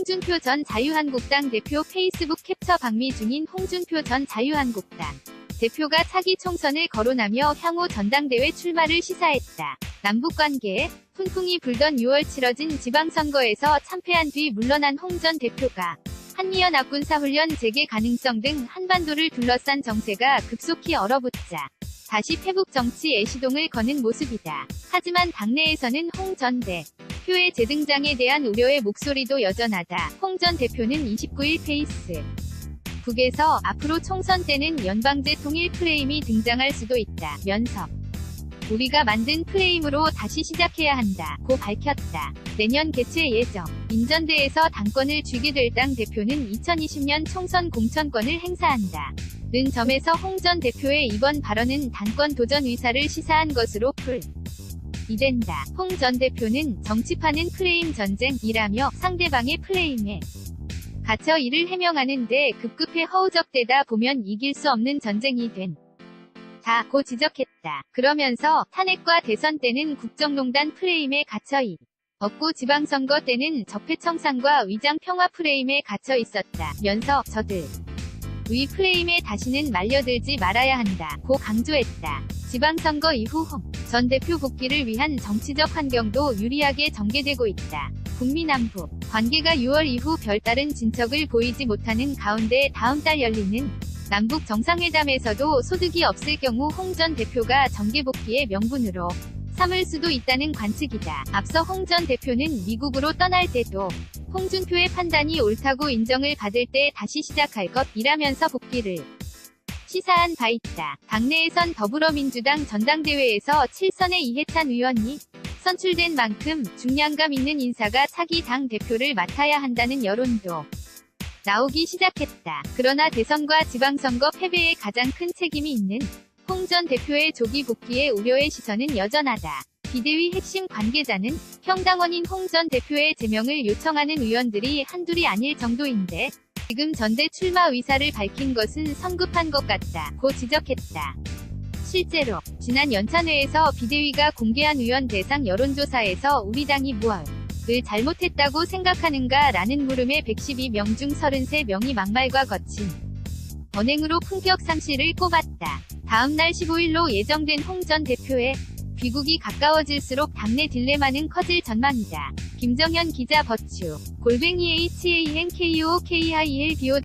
홍준표 전 자유한국당 대표 페이스북 캡처 방미 중인 홍준표 전 자유한국당 대표가 차기 총선을 거론하며 향후 전당대회 출마를 시사했다. 남북관계에 훈풍이 불던 6월 치러진 지방선거에서 참패한 뒤 물러난 홍 전 대표가 한미연 앞군사훈련 재개 가능성 등 한반도를 둘러싼 정세가 급속히 얼어붙자 다시 페북 정치에 시동을 거는 모습이다. 하지만 당내에서는 홍 전 대 표의 재등장에 대한 우려의 목소리도 여전하다. 홍 전 대표는 29일 페이스 북에서 앞으로 총선 때는 연방제 통일 프레임이 등장할 수도 있다. 면석 우리가 만든 프레임으로 다시 시작해야 한다. 고 밝혔다. 내년 개최 예정. 인전대에서 당권을 쥐게 될 당 대표는 2020년 총선 공천권을 행사한다. 는 점에서 홍 전 대표의 이번 발언은 당권 도전 의사를 시사한 것으로 풀. 이된다. 홍 전 대표는 정치판은 프레임 전쟁이라며 상대방의 프레임에 갇혀 이를 해명하는데 급급해 허우적대다 보면 이길 수 없는 전쟁이 된. 다고 지적했다. 그러면서 탄핵과 대선 때는 국정농단 프레임에 갇혀 이 없고 지방선거 때는 적폐청산과 위장 평화 프레임에 갇혀 있었다. 면서 저들 위 프레임에 다시는 말려들지 말아야 한다. 고 강조했다. 지방선거 이후 홍 전 대표 복귀를 위한 정치적 환경도 유리하게 전개되고 있다. 북미 남북 관계가 6월 이후 별다른 진척을 보이지 못하는 가운데 다음 달 열리는 남북 정상회담에서도 소득이 없을 경우 홍 전 대표가 정계 복귀의 명분으로 삼을 수도 있다는 관측이다. 앞서 홍 전 대표는 미국으로 떠날 때도 홍준표의 판단이 옳다고 인정을 받을 때 다시 시작할 것이라면서 복귀를 시사한 바 있다. 당내에선 더불어민주당 전당대회에서 7선의 이해찬 의원이 선출된 만큼 중량감 있는 인사가 차기 당 대표를 맡아야 한다는 여론도 나오기 시작했다. 그러나 대선과 지방선거 패배에 가장 큰 책임이 있는 홍 전 대표의 조기 복귀에 우려의 시선은 여전하다. 비대위 핵심 관계자는 평당원인 홍 전 대표의 제명을 요청하는 의원들이 한둘이 아닐 정도인데 지금 전대 출마 의사를 밝힌 것은 성급한 것 같다. 고 지적했다. 실제로 지난 연찬회에서 비대위가 공개한 의원 대상 여론조사에서 우리 당이 무엇을 잘못했다고 생각하는가 라는 물음에 112명 중 33명이 막말과 거친 언행으로 품격 상실을 꼽았다. 다음 날 15일로 예정된 홍 전 대표의 귀국이 가까워질수록 당내 딜레마는 커질 전망이다. 김정현 기자 버추 골뱅이 HANKOKILBO